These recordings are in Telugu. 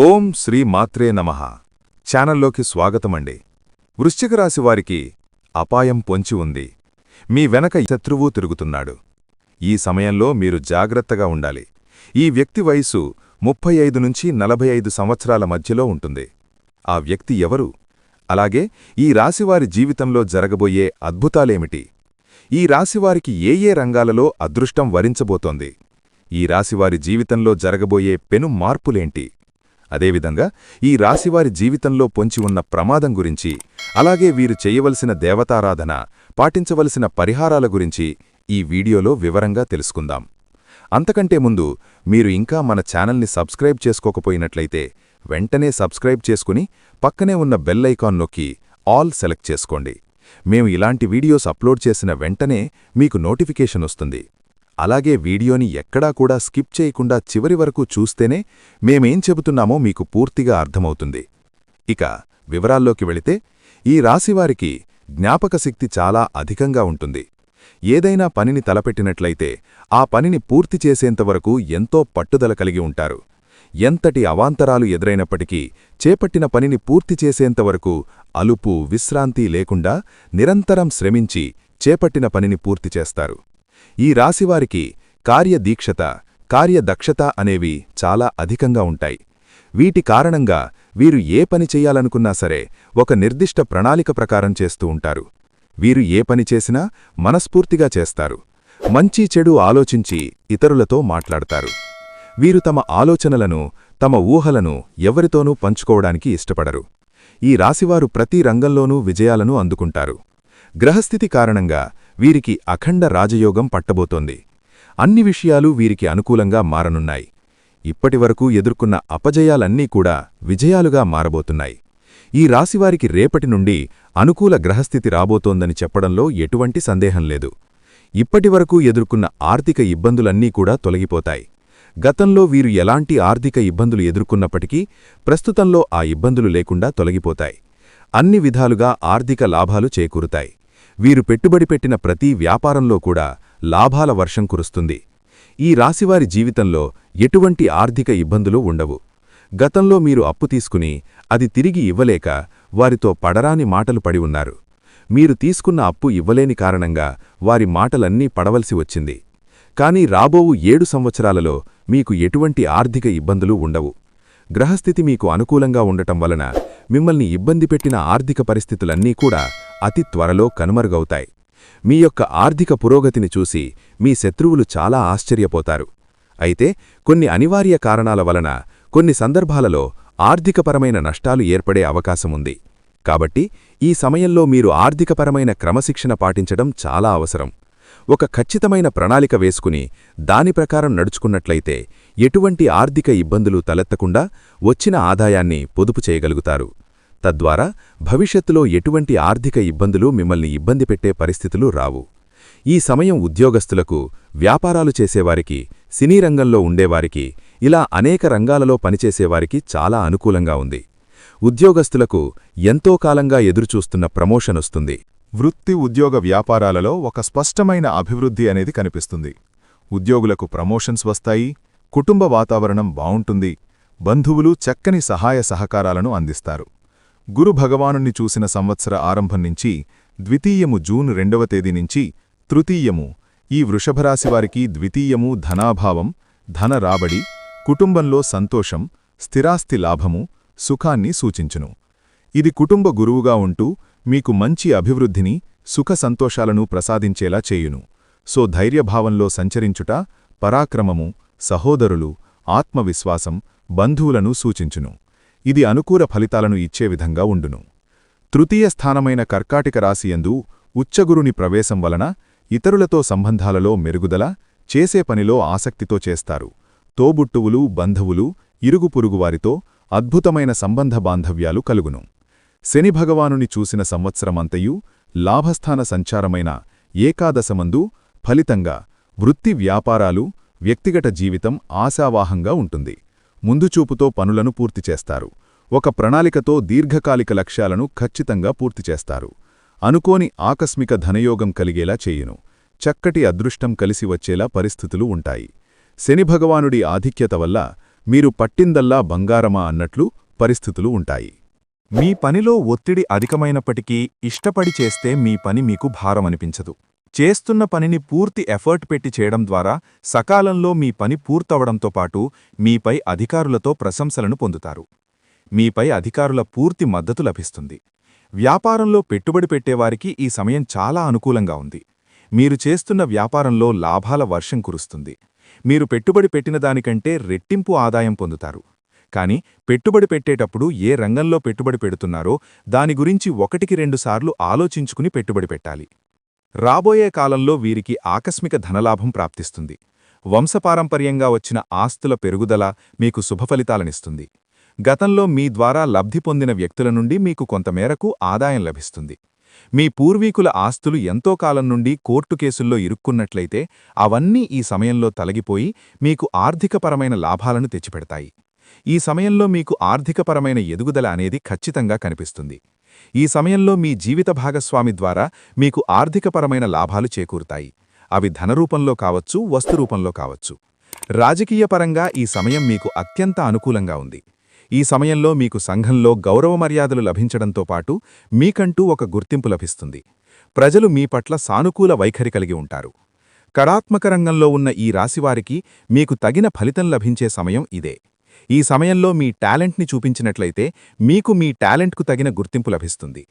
ఓం శ్రీ మాత్రే నమః. ఛానల్లోకి స్వాగతమండి. వృశ్చిక రాశి వారికి అపాయం పొంచి ఉంది. మీ వెనక శత్రువు తిరుగుతున్నాడు. ఈ సమయంలో మీరు జాగ్రత్తగా ఉండాలి. ఈ వ్యక్తి వయసు ముప్పై ఐదు నుంచి నలభై ఐదు సంవత్సరాల మధ్యలో ఉంటుంది. ఆ వ్యక్తి ఎవరు? అలాగే ఈ రాశివారి జీవితంలో జరగబోయే అద్భుతాలేమిటి? ఈ రాశివారికి ఏ ఏ రంగాలలో అదృష్టం వరించబోతోంది? ఈ రాశివారి జీవితంలో జరగబోయే పెను మార్పులేంటి? అదేవిధంగా ఈ రాశివారి జీవితంలో పొంచి ఉన్న ప్రమాదం గురించి అలాగే వీరు చేయవలసిన దేవతారాధన పాటించవలసిన పరిహారాల గురించి ఈ వీడియోలో వివరంగా తెలుసుకుందాం. అంతకంటే ముందు మీరు ఇంకా మన ఛానల్ని సబ్స్క్రైబ్ చేసుకోకపోయినట్లయితే వెంటనే సబ్స్క్రైబ్ చేసుకుని పక్కనే ఉన్న బెల్ ఐకాన్ నొక్కి ఆల్ సెలెక్ట్ చేసుకోండి. మేము ఇలాంటి వీడియోస్ అప్లోడ్ చేసిన వెంటనే మీకు నోటిఫికేషన్ వస్తుంది. అలాగే వీడియోని ఎక్కడా కూడా స్కిప్ చేయకుండా చివరి వరకు చూస్తేనే మేమేం చెబుతున్నామో మీకు పూర్తిగా అర్థమవుతుంది. ఇక వివరాల్లోకి వెళితే ఈ రాశివారికి జ్ఞాపకశక్తి చాలా అధికంగా ఉంటుంది. ఏదైనా పనిని తలపెట్టినట్లయితే ఆ పనిని పూర్తి చేసేంతవరకు ఎంతో పట్టుదల కలిగి ఉంటారు. ఎంతటి అవాంతరాలు ఎదురైనప్పటికీ చేపట్టిన పనిని పూర్తి చేసేంతవరకు అలుపు విశ్రాంతి లేకుండా నిరంతరం శ్రమించి చేపట్టిన పనిని పూర్తి చేస్తారు. ఈ రాశివారికి కార్యదీక్షత కార్యదక్షత అనేవి చాలా అధికంగా ఉంటాయి. వీటి కారణంగా వీరు ఏ పని చెయ్యాలనుకున్నా సరే ఒక నిర్దిష్ట ప్రణాళిక ప్రకారం చేస్తూ ఉంటారు. వీరు ఏ పని చేసినా మనస్ఫూర్తిగా చేస్తారు. మంచి చెడు ఆలోచించి ఇతరులతో మాట్లాడతారు. వీరు తమ ఆలోచనలను తమ ఊహలను ఎవరితోనూ పంచుకోవడానికి ఇష్టపడరు. ఈ రాశివారు ప్రతి రంగంలోనూ విజయాలను అందుకుంటారు. గ్రహస్థితి కారణంగా వీరికి అఖండ రాజయోగం పట్టబోతోంది. అన్ని విషయాలు వీరికి అనుకూలంగా మారనున్నాయి. ఇప్పటివరకు ఎదుర్కొన్న అపజయాలన్నీ కూడా విజయాలుగా మారబోతున్నాయి. ఈ రాశివారికి రేపటి నుండి అనుకూల గ్రహస్థితి రాబోతోందని చెప్పడంలో ఎటువంటి సందేహం లేదు. ఇప్పటివరకు ఎదుర్కొన్న ఆర్థిక ఇబ్బందులన్నీ కూడా తొలగిపోతాయి. గతంలో వీరు ఎలాంటి ఆర్థిక ఇబ్బందులు ఎదుర్కొన్నప్పటికీ ప్రస్తుతంలో ఆ ఇబ్బందులు లేకుండా తొలగిపోతాయి. అన్ని విధాలుగా ఆర్థిక లాభాలు చేకూరుతాయి. వీరు పెట్టుబడి పెట్టిన ప్రతి వ్యాపారంలో కూడా లాభాల వర్షం కురుస్తుంది. ఈ రాశివారి జీవితంలో ఎటువంటి ఆర్థిక ఇబ్బందులు ఉండవు. గతంలో మీరు అప్పు తీసుకుని అది తిరిగి ఇవ్వలేక వారితో పడరాని మాటలు పడి ఉన్నారు. మీరు తీసుకున్న అప్పు ఇవ్వలేని కారణంగా వారి మాటలన్నీ పడవలసి వచ్చింది. కాని రాబోవు ఏడు సంవత్సరాలలో మీకు ఎటువంటి ఆర్థిక ఇబ్బందులు ఉండవు. గ్రహస్థితి మీకు అనుకూలంగా ఉండటం వలన మిమ్మల్ని ఇబ్బంది పెట్టిన ఆర్థిక పరిస్థితులన్నీ కూడా అతి త్వరలో కనుమరుగవుతాయి. మీ యొక్క ఆర్థిక పురోగతిని చూసి మీ శత్రువులు చాలా ఆశ్చర్యపోతారు. అయితే కొన్ని అనివార్య కారణాల వలన కొన్ని సందర్భాలలో ఆర్థికపరమైన నష్టాలు ఏర్పడే అవకాశముంది కాబట్టి ఈ సమయంలో మీరు ఆర్థికపరమైన క్రమశిక్షణ పాటించడం చాలా అవసరం. ఒక ఖచ్చితమైన ప్రణాళిక వేసుకుని దాని ప్రకారం నడుచుకున్నట్లయితే ఎటువంటి ఆర్థిక ఇబ్బందులు తలెత్తకుండా వచ్చిన ఆదాయాన్ని పొదుపు చేయగలుగుతారు. తద్వారా భవిష్యత్తులో ఎటువంటి ఆర్థిక ఇబ్బందులు మిమ్మల్ని ఇబ్బంది పెట్టే పరిస్థితులు రావు. ఈ సమయం ఉద్యోగస్తులకు వ్యాపారాలు చేసేవారికి సినీ రంగంలో ఉండేవారికి ఇలా అనేక రంగాలలో పనిచేసేవారికి చాలా అనుకూలంగా ఉంది. ఉద్యోగస్తులకు ఎంతో కాలంగా ఎదురుచూస్తున్న ప్రమోషన్ వస్తుంది. వృత్తి ఉద్యోగ వ్యాపారాలలో ఒక స్పష్టమైన అభివృద్ధి అనేది కనిపిస్తుంది. ఉద్యోగులకు ప్రమోషన్స్ వస్తాయి కుటుంబ వాతావరణం బావుంటుంది బంధువులు చక్కని సహాయ సహకారాలను అందిస్తారు. గురు భగవానుణ్ణి చూసిన సంవత్సర ఆరంభం నుంచి ద్వితీయము జూన్ రెండవ తేదీ నుంచి తృతీయము ఈ వృషభరాశివారికి ద్వితీయము ధనాభావం ధన రాబడి కుటుంబంలో సంతోషం స్థిరాస్తి లాభము సుఖాన్ని సూచించును. ఇది కుటుంబ గురువుగా ఉంటూ మీకు మంచి అభివృద్ధిని సుఖ సంతోషాలను ప్రసాదించేలా చేయును. సో ధైర్యభావంలో సంచరించుట పరాక్రమము సహోదరులు ఆత్మవిశ్వాసం బంధువులను సూచించును. ఇది అనుకూల ఫలితాలను ఇచ్చే విధంగా ఉండును. తృతీయ స్థానమైన కర్కాటిక రాశియందు ఉచ్చగురుని ప్రవేశం వలన ఇతరులతో సంబంధాలలో మెరుగుదల చేసే పనిలో ఆసక్తితో చేస్తారు. తోబుట్టువులు బంధువులు ఇరుగుపురుగువారితో అద్భుతమైన సంబంధ బాంధవ్యాలు కలుగును. శని భగవానుని చూసిన సంవత్సరమంతయూ లాభస్థాన సంచారమైన ఏకాదశమందు ఫలితంగా వృత్తి వ్యాపారాలు వ్యక్తిగత జీవితం ఆశావాహంగా ఉంటుంది. ముందుచూపుతో పనులను పూర్తి చేస్తారు. ఒక ప్రణాళికతో దీర్ఘకాలిక లక్ష్యాలను ఖచ్చితంగా పూర్తి చేస్తారు. అనుకోని ఆకస్మిక ధనయోగం కలిగేలా చేయును. చక్కటి అదృష్టం కలిసి వచ్చేలా పరిస్థితులు ఉంటాయి. శని భగవానుడి ఆధిక్యత వల్ల మీరు పట్టిందల్లా బంగారమా అన్నట్లు పరిస్థితులు ఉంటాయి. మీ పనిలో ఒత్తిడి అధికమైనప్పటికీ ఇష్టపడి చేస్తే మీ పని మీకు భారమనిపించదు చేస్తున్న పనిని పూర్తి ఎఫర్ట్ పెట్టి చేయడం ద్వారా సకాలంలో మీ పని పూర్తవడంతో పాటు మీపై అధికారులతో ప్రశంసలను పొందుతారు. మీపై అధికారుల పూర్తి మద్దతు లభిస్తుంది. వ్యాపారంలో పెట్టుబడి పెట్టేవారికి ఈ సమయం చాలా అనుకూలంగా ఉంది. మీరు చేస్తున్న వ్యాపారంలో లాభాల వర్షం కురుస్తుంది. మీరు పెట్టుబడి పెట్టిన దానికంటే రెట్టింపు ఆదాయం పొందుతారు. కానీ పెట్టుబడి పెట్టేటప్పుడు ఏ రంగంలో పెట్టుబడి పెడుతున్నారో దాని గురించి ఒకటికి రెండుసార్లు ఆలోచించుకుని పెట్టుబడి పెట్టాలి. రాబోయే కాలంలో వీరికి ఆకస్మిక ధనలాభం ప్రాప్తిస్తుంది. వంశపారంపర్యంగా వచ్చిన ఆస్తుల పెరుగుదల మీకు శుభఫలితాలనిస్తుంది గతంలో మీ ద్వారా లబ్ధి పొందిన వ్యక్తుల నుండి మీకు కొంతమేరకు ఆదాయం లభిస్తుంది. మీ పూర్వీకుల ఆస్తులు ఎంతో కాలం నుండి కోర్టు కేసుల్లో ఇరుక్కున్నట్లయితే అవన్నీ ఈ సమయంలో తలగిపోయి మీకు ఆర్థికపరమైన లాభాలను తెచ్చిపెడతాయి. ఈ సమయంలో మీకు ఆర్థికపరమైన ఎదుగుదల అనేది ఖచ్చితంగా కనిపిస్తుంది. ఈ సమయంలో మీ జీవిత భాగస్వామి ద్వారా మీకు ఆర్థికపరమైన లాభాలు చేకూరుతాయి. అవి ధనరూపంలో కావచ్చు వస్తురూపంలో కావచ్చు. రాజకీయపరంగా ఈ సమయం మీకు అత్యంత అనుకూలంగా ఉంది. ఈ సమయంలో మీకు సంఘంలో గౌరవ మర్యాదలు లభించడంతో పాటు మీకంటూ ఒక గుర్తింపు లభిస్తుంది. ప్రజలు మీ పట్ల సానుకూల వైఖరి కలిగి ఉంటారు. కళాత్మక రంగంలో ఉన్న ఈ రాశివారికి మీకు తగిన ఫలితం లభించే సమయం ఇదే. ఈ సమయంలో మీ టాలెంట్ని చూపించినట్లయితే మీకు మీ టాలెంట్కు తగిన గుర్తింపు లభిస్తుంది.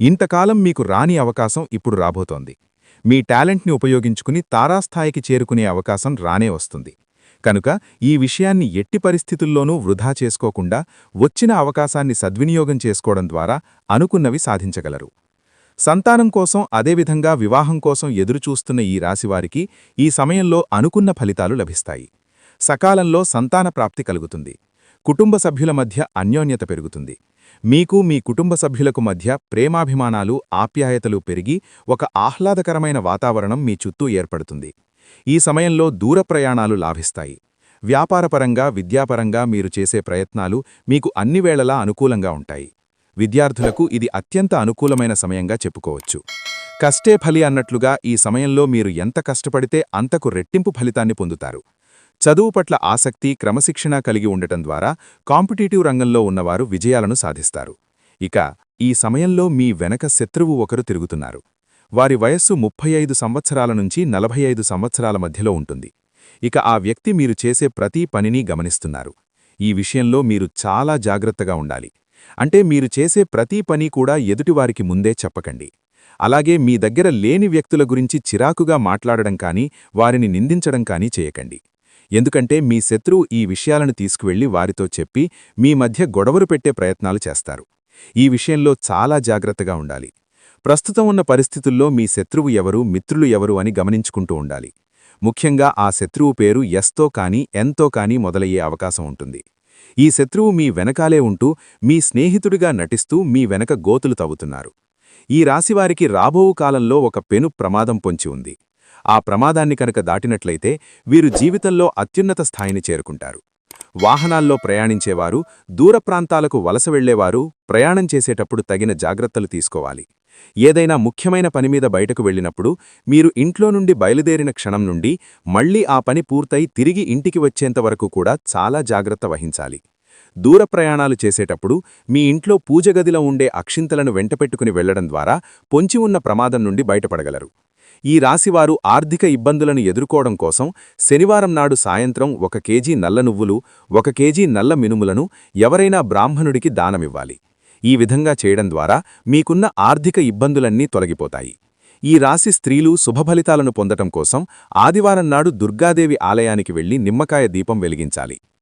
ఇంతకాలం మీకు రాని అవకాశం ఇప్పుడు రాబోతోంది. మీ టాలెంట్ని ఉపయోగించుకుని తారాస్థాయికి చేరుకునే అవకాశం రానే వస్తుంది. కనుక ఈ విషయాన్ని ఎట్టి పరిస్థితుల్లోనూ వృధా చేసుకోకుండా వచ్చిన అవకాశాన్ని సద్వినియోగం చేసుకోవడం ద్వారా అనుకున్నవి సాధించగలరు. సంతానం కోసం అదేవిధంగా వివాహం కోసం ఎదురుచూస్తున్న ఈ రాశివారికి ఈ సమయంలో అనుకున్న ఫలితాలు లభిస్తాయి. సకాలంలో సంతాన ప్రాప్తి కలుగుతుంది. కుటుంబ సభ్యుల మధ్య అన్యోన్యత పెరుగుతుంది. మీకు మీ కుటుంబ సభ్యులకు మధ్య ప్రేమాభిమానాలు ఆప్యాయతలు పెరిగి ఒక ఆహ్లాదకరమైన వాతావరణం మీ చుట్టూ ఏర్పడుతుంది. ఈ సమయంలో దూర ప్రయాణాలు లాభిస్తాయి. వ్యాపారపరంగా విద్యాపరంగా మీరు చేసే ప్రయత్నాలు మీకు అన్ని వేళలా అనుకూలంగా ఉంటాయి. విద్యార్థులకు ఇది అత్యంత అనుకూలమైన సమయంగా చెప్పుకోవచ్చు. కష్టే ఫలి అన్నట్లుగా ఈ సమయంలో మీరు ఎంత కష్టపడితే అంతకు రెట్టింపు ఫలితాన్ని పొందుతారు. చదువు పట్ల ఆసక్తి క్రమశిక్షణ కలిగి ఉండటం ద్వారా కాంపిటీటివ్ రంగంలో ఉన్నవారు విజయాలను సాధిస్తారు. ఇక ఈ సమయంలో మీ వెనక శత్రువు ఒకరు తిరుగుతున్నారు. వారి వయస్సు ముప్పై ఐదు సంవత్సరాల నుంచి నలభై ఐదు సంవత్సరాల మధ్యలో ఉంటుంది. ఇక ఆ వ్యక్తి మీరు చేసే ప్రతి పనిని గమనిస్తున్నారు. ఈ విషయంలో మీరు చాలా జాగ్రత్తగా ఉండాలి. అంటే మీరు చేసే ప్రతి పని కూడా ఎదుటివారికి ముందే చెప్పకండి. అలాగే మీ దగ్గర లేని వ్యక్తుల గురించి చిరాకుగా మాట్లాడడం కానీ వారిని నిందించడం కానీ చేయకండి. ఎందుకంటే మీ శత్రువు ఈ విషయాలను తీసుకువెళ్ళి వారితో చెప్పి మీ మధ్య గొడవలు పెట్టే ప్రయత్నాలు చేస్తారు. ఈ విషయంలో చాలా జాగ్రత్తగా ఉండాలి. ప్రస్తుతం ఉన్న పరిస్థితుల్లో మీ శత్రువు ఎవరు మిత్రులు ఎవరు అని గమనించుకుంటూ ఉండాలి. ముఖ్యంగా ఆ శత్రువు పేరు ఎస్తో కానీ ఎంతో కానీ మొదలయ్యే అవకాశం ఉంటుంది. ఈ శత్రువు మీ వెనకాలే ఉంటూ మీ స్నేహితుడిగా నటిస్తూ మీ వెనక గోతులు తవ్వుతున్నారు. ఈ రాశివారికి రాబోవు కాలంలో ఒక పెను ప్రమాదం పొంచి ఉంది. ఆ ప్రమాదాన్ని కనుక దాటినట్లయితే వీరు జీవితంలో అత్యున్నత స్థాయిని చేరుకుంటారు. వాహనాల్లో ప్రయాణించేవారు దూర ప్రాంతాలకు వలస వెళ్ళేవారు ప్రయాణం చేసేటప్పుడు తగిన జాగ్రత్తలు తీసుకోవాలి. ఏదైనా ముఖ్యమైన పనిమీద బయటకు వెళ్ళినప్పుడు మీరు ఇంట్లో నుండి బయలుదేరిన క్షణం నుండి మళ్ళీ ఆ పని పూర్తయి తిరిగి ఇంటికి వచ్చేంతవరకు కూడా చాలా జాగ్రత్త వహించాలి. దూర ప్రయాణాలు చేసేటప్పుడు మీ ఇంట్లో పూజగదిలో ఉండే అక్షింతలను వెంటపెట్టుకుని వెళ్ళడం ద్వారా పొంచి ఉన్న ప్రమాదం నుండి బయటపడగలరు. ఈ రాశివారు ఆర్థిక ఇబ్బందులను ఎదుర్కోవడం కోసం శనివారం నాడు సాయంత్రం ఒక కేజీ నల్ల నువ్వులు ఒక కేజీ నల్ల మినుములను ఎవరైనా బ్రాహ్మణుడికి దానమివ్వాలి. ఈ విధంగా చేయడం ద్వారా మీకున్న ఆర్థిక ఇబ్బందులన్నీ తొలగిపోతాయి. ఈ రాశి స్త్రీలు శుభఫలితాలను పొందటం కోసం ఆదివారం నాడు దుర్గాదేవి ఆలయానికి వెళ్ళి నిమ్మకాయ దీపం వెలిగించాలి.